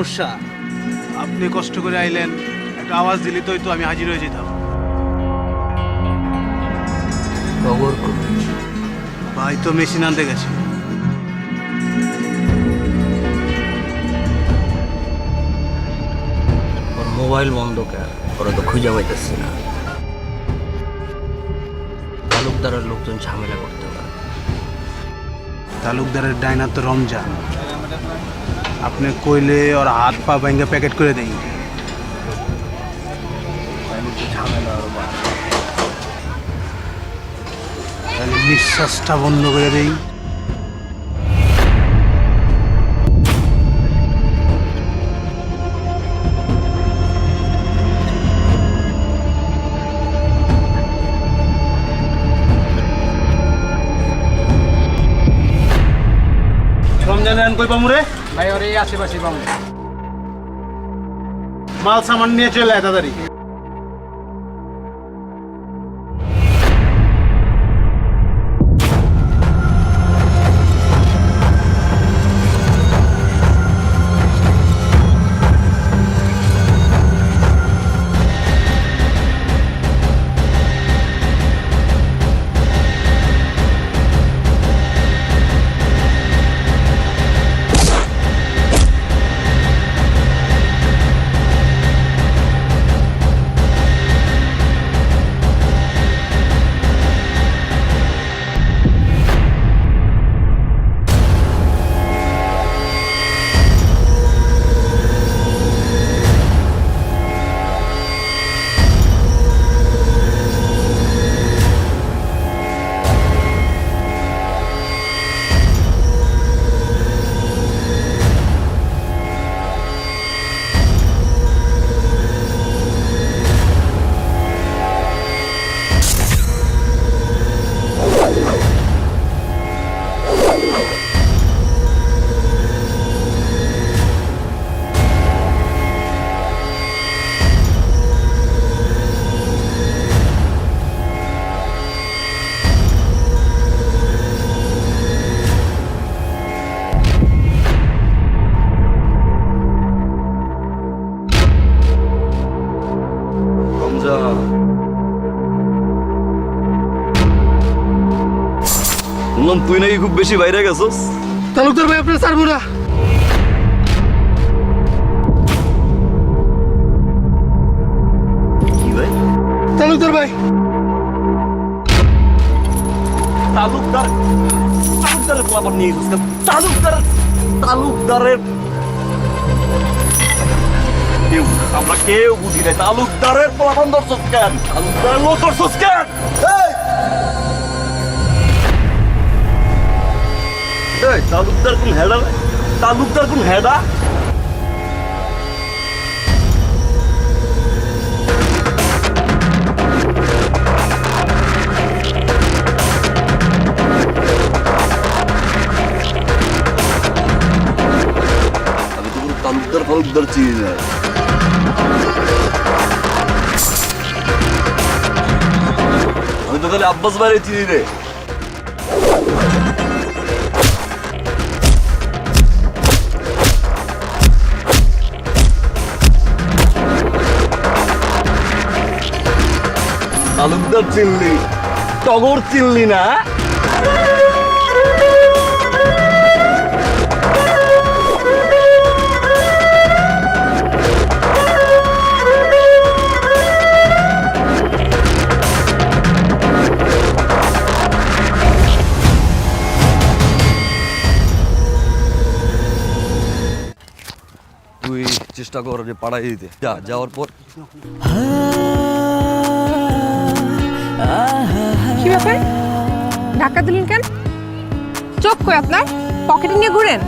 সমস্যা। আপনি কষ্ট করে আইলেন একটা আওয়াজ দিলি তোই তো আমি হাজির হয়ে যেতাম। খবর ভাই তো মেশিন আনতে গেছে। ওর মোবাইল বন্ধ কেন? ওরা তো খুঁজে পাইতেছি না। তালুকদারের লোকজন ঝামেলা করতে পারে। তালুকদারের ডাইনার তো রমজান। আপনি কইলে ওর হাত পা ভেঙে প্যাকেট করে দেই। নিঃশ্বাসটা বন্ধ করে দেই। রমজানের আন কই পামুরে ভাই ওর এই আশেপাশে পাবো মাল সামান নিয়ে চলে তাড়াতাড়ি। তুই নাকি খুব বেশি বাইরে গেছস? তালুকদার ভাই আপনার ছাড়বো না তালুকদার ভাই। তালুকদার তালুকদারের খবর নিয়ে গেছিস তালুকদার তালুকদারের কেউ আমরা কেউ বুঝি নাই। তালুকদারের প্রলাপন ধরছস কেন? তালুকদারের লোক ধরছস কেন? তালুকদার কোন হেডা তালুকদার কোন হেডা? তালুকদার ফালুকদার চিনি আমি তো খালি আব্বাস বাইরে চিনি রে। তালুকদার চিনলি টগর চিনলি না? চেষ্টা কর যে পাড়াই দিতে। যা যাওয়ার পর। কি ব্যাপার? ধাক্কা দিলেন কেন? চোখ কই আপনার? পকেটে নিয়ে ঘুরেন।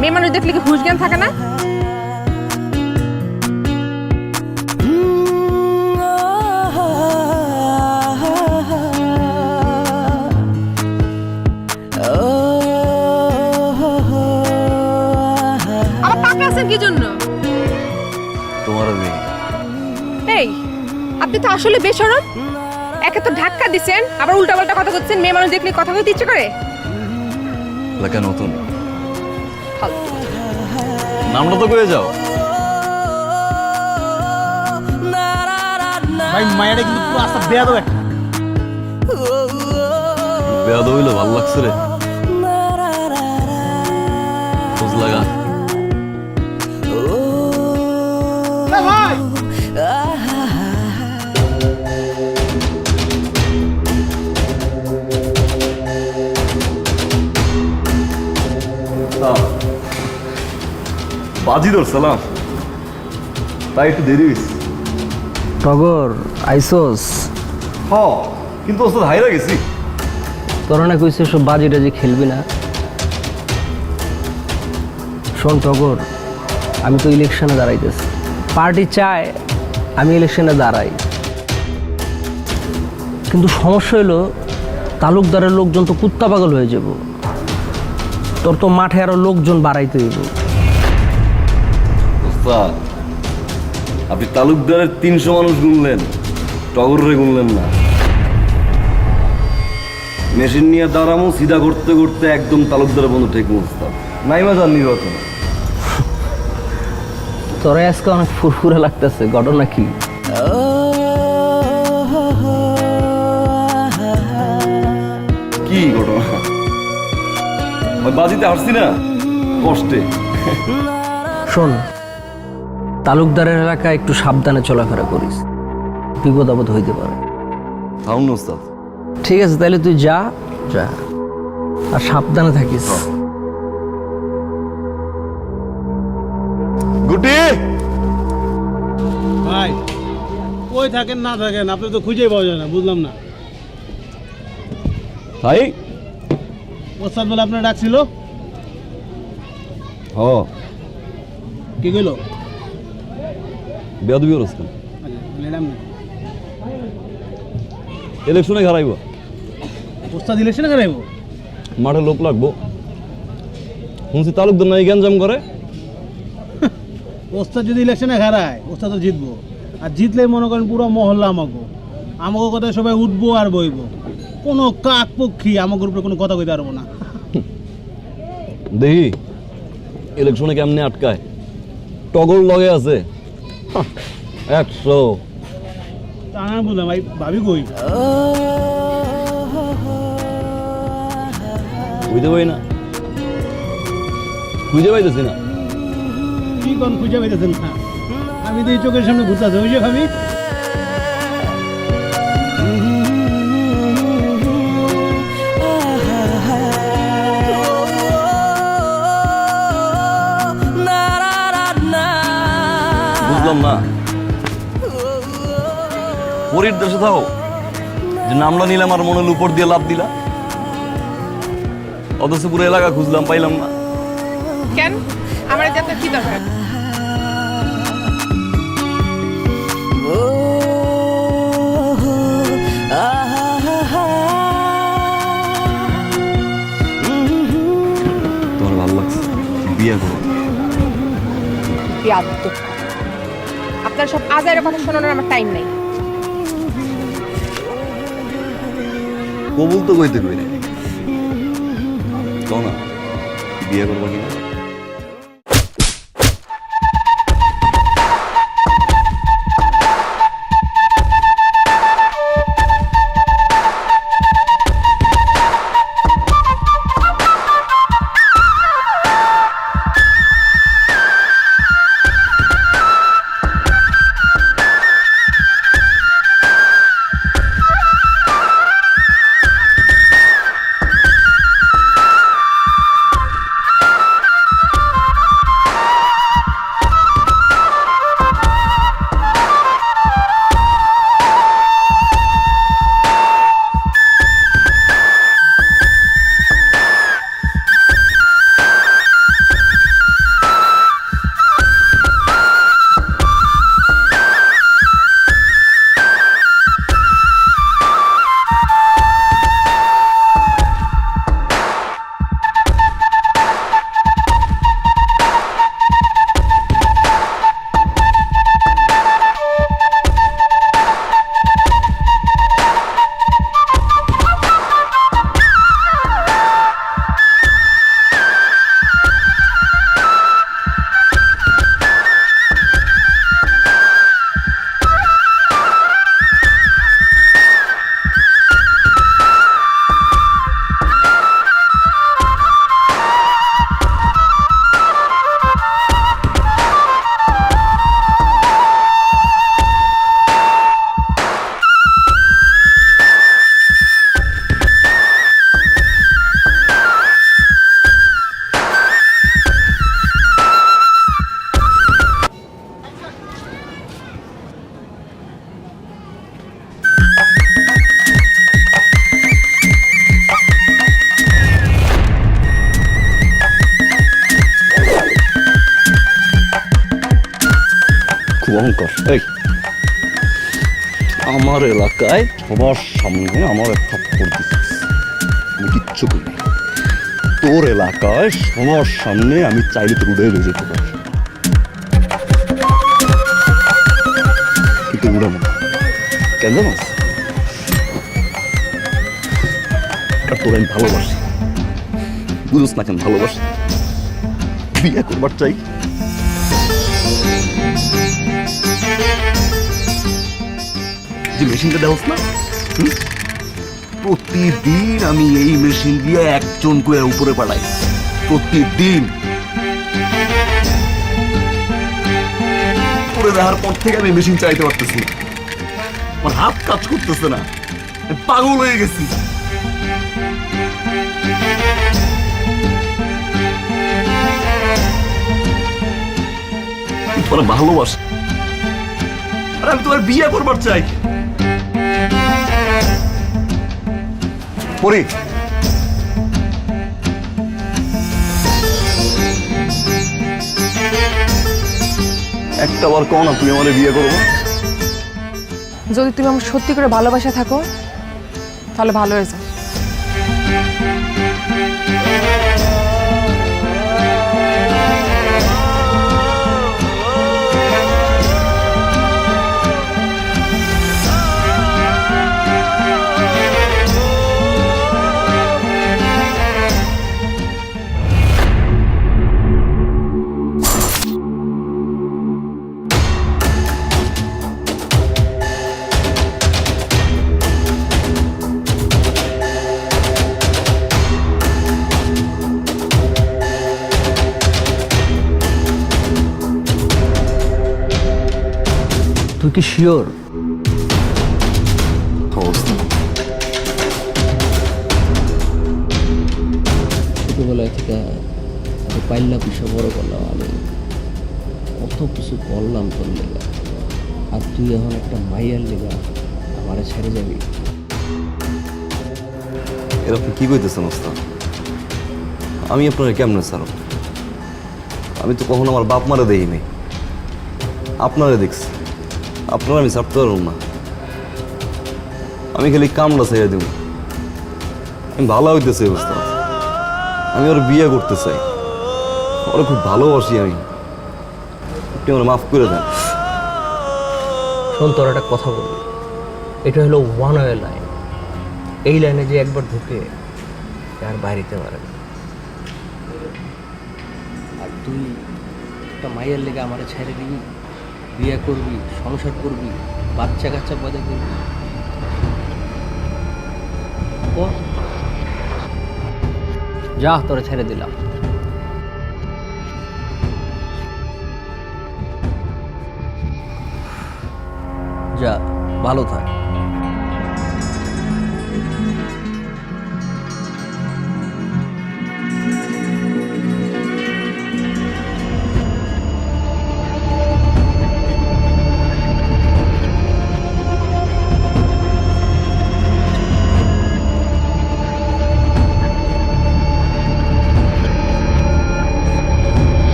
মেয়ে মানুষ দেখলে কি হুশ জ্ঞান থাকে না? কি জন্য? তোমার এই আপনি তো আসলে বেসরম। একে তো ধাক্কা দিচ্ছেন আবার উল্টাপাল্টা কথা করছেন মেয়ে মানুষ দেখলে কথা বলতে ইচ্ছে করে? এলাকা নতুন। ফালতু। নামটা তো কয়ে যাও। ভাই মায়েরা কিন্তু পুরো আস্তা বেয়া দেবো একটা। বেয়াদ হইল ভালো লাগছে রে। খোঁজ লাগা বাজি তাই একটু দেরি হয়েছে টগর আইসোস। হ কিন্তু ওস্তাদ হাইরা গেছি। তোরা না কইছে সব বাজি টাজি খেলবি না। শোন টগর আমি তো ইলেকশনে দাঁড়াইতেছি। পার্টি চায় আমি ইলেকশনে দাঁড়াই। কিন্তু সমস্যা হলো তালুকদারের লোকজন তো কুত্তা পাগল হয়ে যাব। তোর তো মাঠে আরও লোকজন বাড়াইতে হইব। ওস্তাদ আপনি তালুকদারের তিনশো মানুষ গুনলেন টগরে গুনলেন না। মেশিন নিয়ে দাঁড়ামো সিধা করতে করতে একদম তালুকদারের বন্ধু ঠিক ওস্তাদ নাইমা যান নির্বাচন। তোরা আজকে অনেক ফুরফুরে লাগতেছে ঘটনা কি? কি ঘটনা? বাজিতে আসছি না? কষ্টে। শোন তালুকদারের এলাকায় একটু সাবধানে চলাফেরা করিস। বিপদ আপদ হইতে পারে। ঠিক আছে তাহলে তুই যা। যা। আর সাবধানে থাকিস। গুটি! ভাই কই থাকেন না থাকেন? আপনি তো খুঁজেই পাওয়া যায় না বুঝলাম না। ভাই? ওস্তাদ বলে আপনার ডাকছিল হ। কি কইলো? ইলেকশনে হারাইব। ওস্তাদ ইলেকশনে করাইব মাঠে লোক লাগবো। শুনছি তালুকদার নাই গ্যাঞ্জাম করে। ওস্তাদ যদি ইলেকশনে হারায় ওস্তাদ তো জিতবো। আর জিতলেই মনে করেন পুরো মহল্লা আমাকে আমাকে কথায় সবাই উঠবো আর বইবো। কোনো কাক পক্ষী আমাকে উপরে কোনো কথা কইতে পারব না। দেখি ইলেকশনে কেমনে আটকায়। টগর লগে আছে। একশো আমি বুঝলাম ভাই ভাবি কই? বুঝতে পারি না। খুঁজে পাইতেছি না। কি কোন খুঁজে পাইতেছেন না? আমি তো এই চোখের সামনে ঘুরতে আছি ওই যে ভাবি বুঝলাম না। পরীর দেশে থাও যে নামটা নিলাম আর মনে উপর দিয়ে লাভ দিলা। অথচ পুরো এলাকা খুঁজলাম পাইলাম না। কেন? আমার যাতে কি দরকার? তোমার ভালো লাগছে। বিয়ে করো। বিয়াদ্দ আপনার সব আজাইরের কথা শোনানোর আমার টাইম নাই। কবুল তো কইতে কই না, বিয়ে করবা কিনা? সবার সামনে আমি চাইলে তোর উড়ে যেতে পারি। কিন্তু উড়াবো। কেন জানো? তোর আমি ভালোবাসি। বুঝোস না কেন ভালোবাসি। বিয়ে করবার চাই। যে মেশিনটা দেওয়াস না? প্রতিদিন আমি এই মেশিন দিয়ে একজন করে উপরে পাঠাই প্রতিদিন। উপরে দেওয়ার পর থেকে আমি মেশিন চাইতে পারতেছি। আমার হাত কাজ করতেছে না। পাগল হয়ে গেছি। তোমার ভালোবাসি। আর আমি তোমার বিয়ে করবার চাই। পরি একটা বার কও না, তুমি আমারে বিয়ে করব যদি তুমি আমার সত্যি করে ভালোবাসা থাকো, তাহলে ভালো হয়ে যাও তুই কি শিওর? ছোটোবেলায় থেকে আমি পাইলা পিসা বড় করলাম আমি কত কিছু করলাম তোর লেগা। আর তুই এখন একটা মাইয়ার লেগা আমারে ছেড়ে যাবি। এরকম কি কইতেছেন ওস্তাদ আমি আপনার কেমনে ছাড়ব? আমি তো কখনো আমার বাপ মারে দেইনি আপনারে দেখছি। আপনারা আমি ছাড়তে পারব না। আমি খালি কামড়া ছেড়ে দিব। আমি ভালো হইতেছে অবস্থা। আমি ওর বিয়ে করতে চাই। ওরা খুব ভালোবাসি আমি। আপনি আমার মাফ করে দেন। শোন তোর একটা কথা বলি। এটা হলো ওয়ান ওয়ে লাইন এই লাইনে যে একবার ঢুকে আর বাইরেতে পারে না। আর তুই একটা মাইয়ের লেগে আমার ছেড়ে দিবি? বিয়ে করবি, সংসার করবি বাচ্চা কাচ্চা পয়দা করবি। যা, তোরে ছেড়ে দিলাম। যা, ভালো থাক।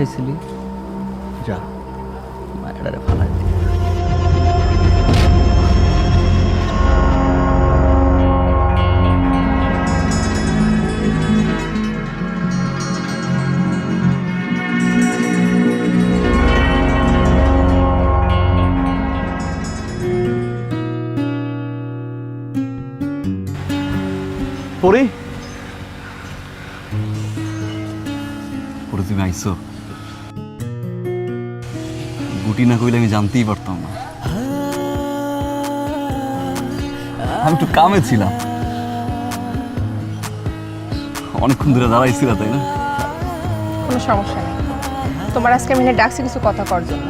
চাইছিলি? যা। মায়েরারে ফালাই পরে পরে তুমি আইসো। গুটি না কইলে আমি জানতেই পারতাম না। আমি একটু কামে ছিলাম। অনেকক্ষণ ধরে দাঁড়াইছিলা তাই না? কোনো সমস্যা নেই। তোমার আজকে আমি ডাকছি কিছু কথা করার জন্য।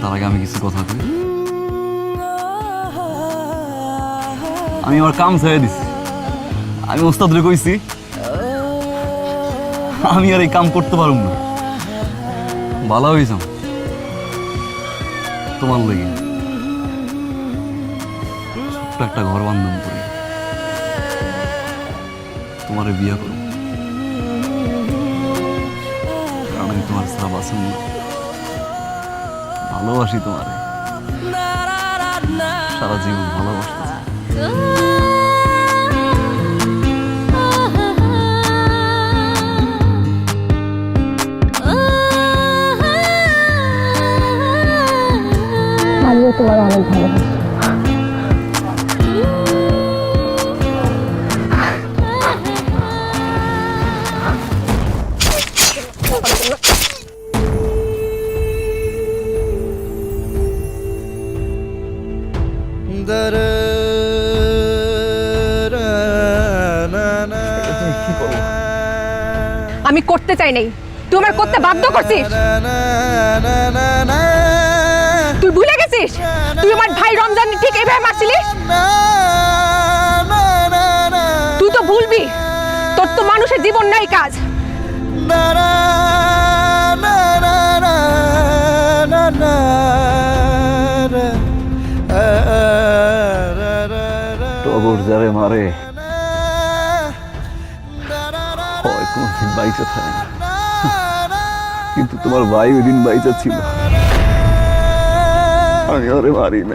তার আগে আমি কিছু কথা কই। আমি আমার কাম ছেড়ে দিছি। আমি ওস্তাদরে কইছি আমি আর এই কাম করতে পারুম না। ভালো হয়েছ তোমার লইয়া ছোট্ট একটা ঘর বান্ধব করি। তোমারে বিয়া করো আমি তোমার সারা বাসন ভালোবাসি তোমার। সারা জীবন ভালোবাসতে তোমার অনেক ভালোবাসি আমি করতে চাই নাই। তুই আমার করতে বাধ্য করছিস। গেছিস তুই আমার ভাই রমজান ঠিক এইভাবে মারছিলিস? তুই তো ভুলবি। তোর তো মানুষের জীবন নাই কাজ। মারে, হয় বাইচা থাকে কিন্তু তোমার ভাই ওই দিন বাইচা ছিল। അങ്ങനെ മാറിയില്ല